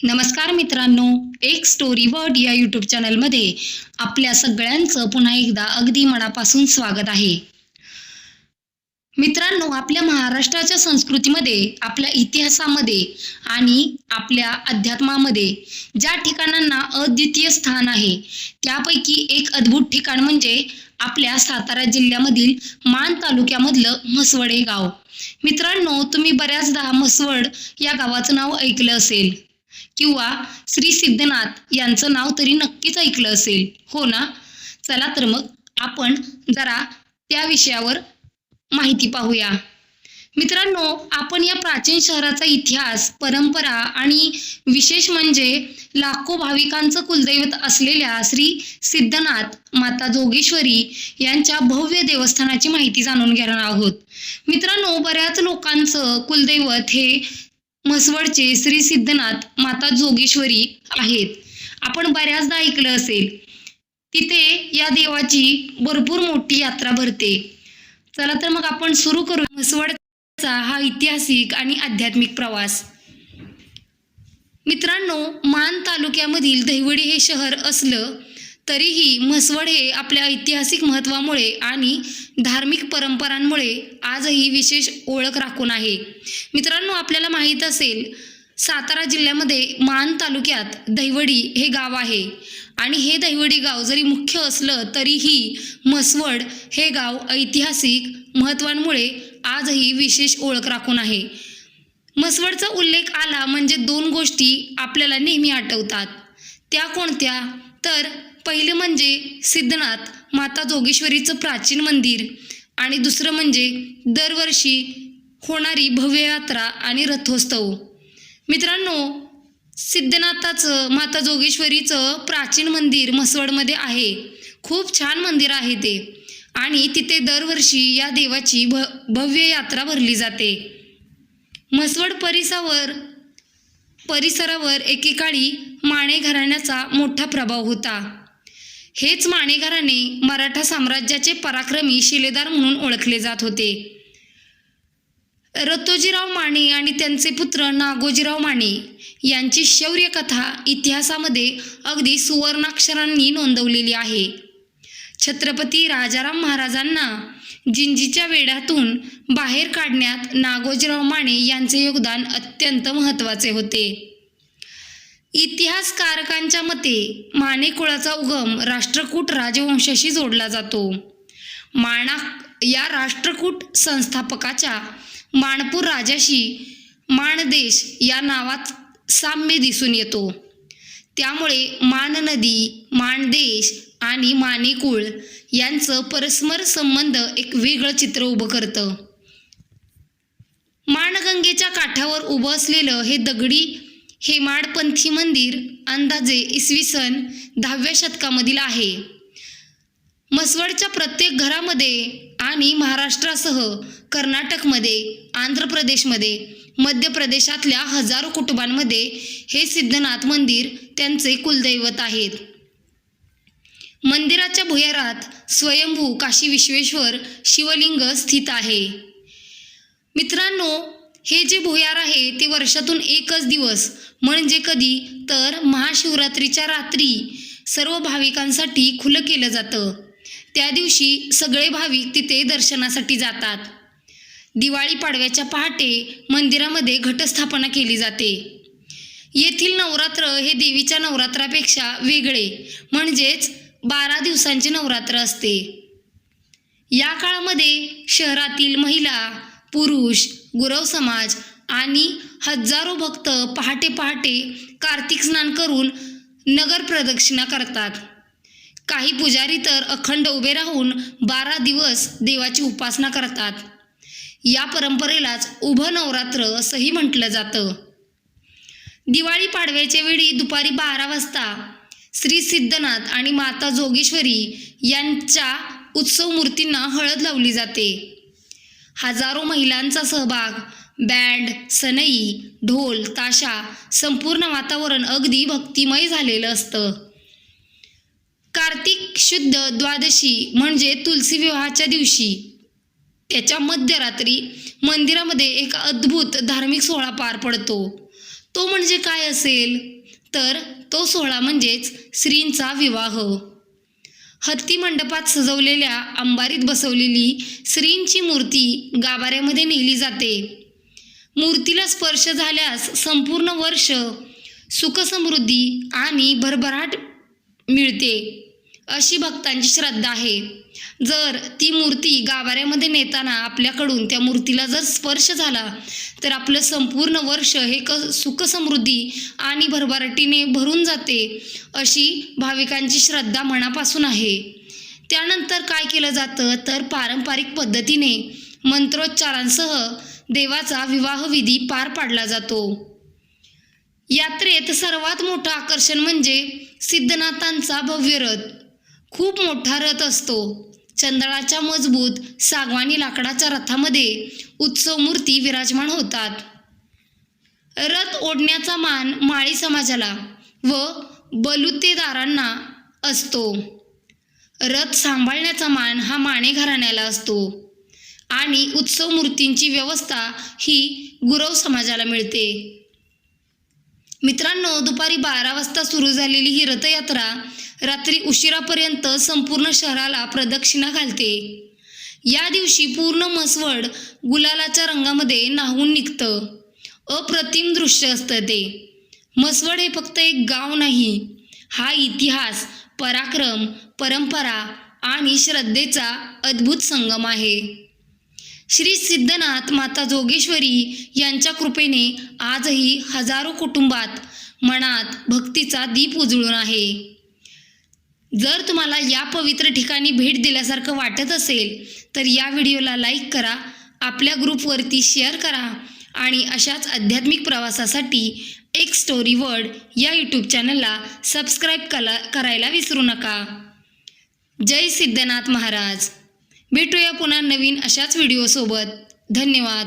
नमस्कार मित्रांनो एक स्टोरी वर्ड या यूट्यूब चॅनलमध्ये आपल्या सगळ्यांचं पुन्हा एकदा अगदी मनापासून स्वागत आहे. मित्रांनो आपल्या महाराष्ट्राच्या संस्कृतीमध्ये आपल्या इतिहासामध्ये आणि आपल्या अध्यात्मामध्ये ज्या ठिकाणांना अद्वितीय स्थान आहे त्यापैकी एक अद्भुत ठिकाण म्हणजे आपल्या सातारा जिल्ह्यामधील मान तालुक्यामधलं म्हसवड हे गाव. मित्रांनो तुम्ही बऱ्याचदा म्हसवड या गावाचं नाव ऐकलं असेल. किंवा श्री सिद्धनाथ यांचं नाव तरी नक्कीच ऐकलं असेल. हो ना? चला तर मग आपण जरा त्या विषयावर माहिती पाहूया. मित्रांनो आपण या प्राचीन शहराचा इतिहास परंपरा आणि विशेष म्हणजे लाखो भाविकांचं कुलदैवत असलेल्या श्री सिद्धनाथ माता जोगेश्वरी यांच्या भव्य देवस्थानाची माहिती जाणून घेणार आहोत. मित्रांनो बऱ्याच लोकांचं कुलदैवत हे म्हसवडचे श्री सिद्धनाथ माता जोगेश्वरी आहेत. आपण बऱ्याचदा ऐकलं असेल तिथे या देवाची भरपूर मोठी यात्रा भरते. चला तर मग आपण सुरू करू. म्हसवडचा हा ऐतिहासिक आणि आध्यात्मिक प्रवास. मित्रांनो मान तालुक्यामधील दहिवडी हे शहर असलं तरीही म्हसवड हे आपल्या ऐतिहासिक महत्त्वामुळे आणि धार्मिक परंपरांमुळे आजही विशेष ओळख राखून आहे. मित्रांनो आपल्याला माहीत असेल सातारा जिल्ह्यामध्ये मान तालुक्यात दहिवडी हे गाव आहे. आणि हे दहिवडी गाव जरी मुख्य असलं तरीही म्हसवड हे गाव ऐतिहासिक महत्त्वांमुळे आजही विशेष ओळख राखून आहे. म्हसवडचा उल्लेख आला म्हणजे दोन गोष्टी आपल्याला नेहमी आठवतात. त्या कोणत्या? तर पहिले म्हणजे सिद्धनाथ माता जोगेश्वरीचं प्राचीन मंदिर आणि दुसरं म्हणजे दरवर्षी होणारी भव्य यात्रा आणि रथोत्सव. मित्रांनो सिद्धनाथाचं माता जोगेश्वरीचं प्राचीन मंदिर म्हसवडमध्ये आहे. खूप छान मंदिर आहे ते. आणि तिथे दरवर्षी या देवाची भ भव्य यात्रा भरली जाते. म्हसवड परिसावर परिसरावर एकेकाळी माणे घराण्याचा मोठा प्रभाव होता. हेच माणे घराणे मराठा साम्राज्याचे पराक्रमी शिलेदार म्हणून ओळखले जात होते. रतोजीराव माने आणि त्यांचे पुत्र नागोजीराव माने यांची शौर्यकथा इतिहासामध्ये अगदी सुवर्णाक्षरांनी नोंदवलेली आहे. छत्रपती राजाराम महाराजांना जिंजीच्या वेढ्यातून बाहेर काढण्यात नागोजीराव माने यांचे योगदान अत्यंत महत्त्वाचे होते. इतिहासकारकांच्या मते माने कुळाचा उगम राष्ट्रकूट राजवंशाशी जोडला जातो. माणा या राष्ट्रकूट संस्थापकाच्या माणपूर राजाशी माणदेश या नावात साम्य दिसून येतो. त्यामुळे मान नदी माणदेश आणि मानेकुळ यांचं परस्पर संबंध एक वेगळं चित्र उभं करतं. माणगंगेच्या काठावर उभं असलेलं हे दगडी हेमाडपंथी मंदिर अंदाजे इसवी सन दहाव्या शतकामधील आहे. म्हसवडच्या प्रत्येक घरामध्ये आणि महाराष्ट्रासह कर्नाटकमध्ये आंध्र प्रदेशमध्ये मध्य प्रदेशातल्या हजारो कुटुंबांमध्ये हे सिद्धनाथ मंदिर त्यांचे कुलदैवत आहेत. मंदिराच्या भुयारात स्वयंभू काशी विश्वेश्वर शिवलिंग स्थित आहे. मित्रांनो हे जे भुयार आहे ते वर्षातून एकच दिवस. म्हणजे कधी? तर महाशिवरात्रीच्या रात्री सर्व भाविकांसाठी खुलं केलं जातं. त्या दिवशी सगळे भाविक तिथे दर्शनासाठी जातात. दिवाळी पाडव्याच्या पहाटे मंदिरामध्ये घटस्थापना केली जाते. येथील नवरात्र हे देवीच्या नवरात्रापेक्षा वेगळे. म्हणजेच बारा दिवसांचे नवरात्र असते. या काळामध्ये शहरातील महिला पुरुष गुरव समाज आणि हजारो भक्त पहाटे पहाटे कार्तिक स्नान करून नगर प्रदक्षिणा करतात. काही पुजारी तर अखंड उभे राहून बारा दिवस देवाची उपासना करतात. या परंपरेलाच उभं नवरात्र असंही म्हटलं जातं. दिवाळी पाडव्याच्या वेळी दुपारी बारा वाजता श्री सिद्धनाथ आणि माता जोगेश्वरी यांच्या उत्सव मूर्तींना हळद लावली जाते. हजारो महिलांचा सहभाग बँड सनई ढोल ताशा संपूर्ण वातावरण अगदी भक्तिमय झालेलं असतं. कार्तिक शुद्ध द्वादशी म्हणजे तुलसी विवाहाच्या दिवशी. त्याच्या मध्यरात्री मंदिरामध्ये एक अद्भुत धार्मिक सोहळा पार पडतो. तो म्हणजे काय असेल? तर तो सोहळा म्हणजेच श्रींचा विवाह. हत्ती मंडपात सजवलेल्या अंबारीत बसवलेली श्रींची मूर्ती गाभाऱ्यामध्ये नेली जाते. मूर्तीला स्पर्श झाल्यास संपूर्ण वर्ष सुखसमृद्धी आणि भरभराट मिळते अशी भक्तांची श्रद्धा आहे. जर ती मूर्ती गाभाऱ्यामध्ये नेताना आपल्याकडून त्या मूर्तीला जर स्पर्श झाला तर आपलं संपूर्ण वर्ष हे क सुखसमृद्धी आणि भरभराटीने भरून जाते अशी भाविकांची श्रद्धा मनापासून आहे. त्यानंतर काय केलं जातं? तर पारंपरिक पद्धतीने मंत्रोच्चारांसह देवाचा विवाहविधी पार पाडला जातो. यात्रेत सर्वात मोठं आकर्षण म्हणजे सिद्धनाथांचा भव्य रथ. खूप मोठा रथ असतो. चंदळाच्या मजबूत सागवानी लाकडाच्या रथामध्ये उत्सव मूर्ती विराजमान होतात. रथ ओढण्याचा मान माळी समाजाला व बलुतेदारांना असतो. रथ सांभाळण्याचा मान हा माने घराण्याला असतो. आणि उत्सव मूर्तींची व्यवस्था ही गुरव समाजाला मिळते. मित्रांनो दुपारी बारा वाजता सुरू झालेली ही रथयात्रा रात्री उशिरापर्यंत संपूर्ण शहराला प्रदक्षिणा घालते. या दिवशी पूर्ण मसवड गुलालाच्या रंगामध्ये नाहून निघतं. अप्रतिम दृश्य असतं ते. मसवड हे फक्त एक गाव नाही हा इतिहास पराक्रम परंपरा आणि श्रद्धेचा अद्भुत संगम आहे. श्री सिद्धनाथ माता जोगेश्वरी यांच्या कृपेने आजही हजारो कुटुंबात मनात भक्तीचा दीप उजळून आहे. जर तुम्हाला या पवित्र ठिकाणी भेट दिल्यासारखं वाटत असेल तर या व्हिडिओला लाईक करा आपल्या ग्रुपवरती शेअर करा आणि अशाच आध्यात्मिक प्रवासासाठी एक स्टोरी वर्ड या यूट्यूब चॅनलला सबस्क्राईब कला करायला विसरू नका. जय सिद्धनाथ महाराज. भेटूया पुन्हा नवीन अशाच व्हिडिओसोबत धन्यवाद.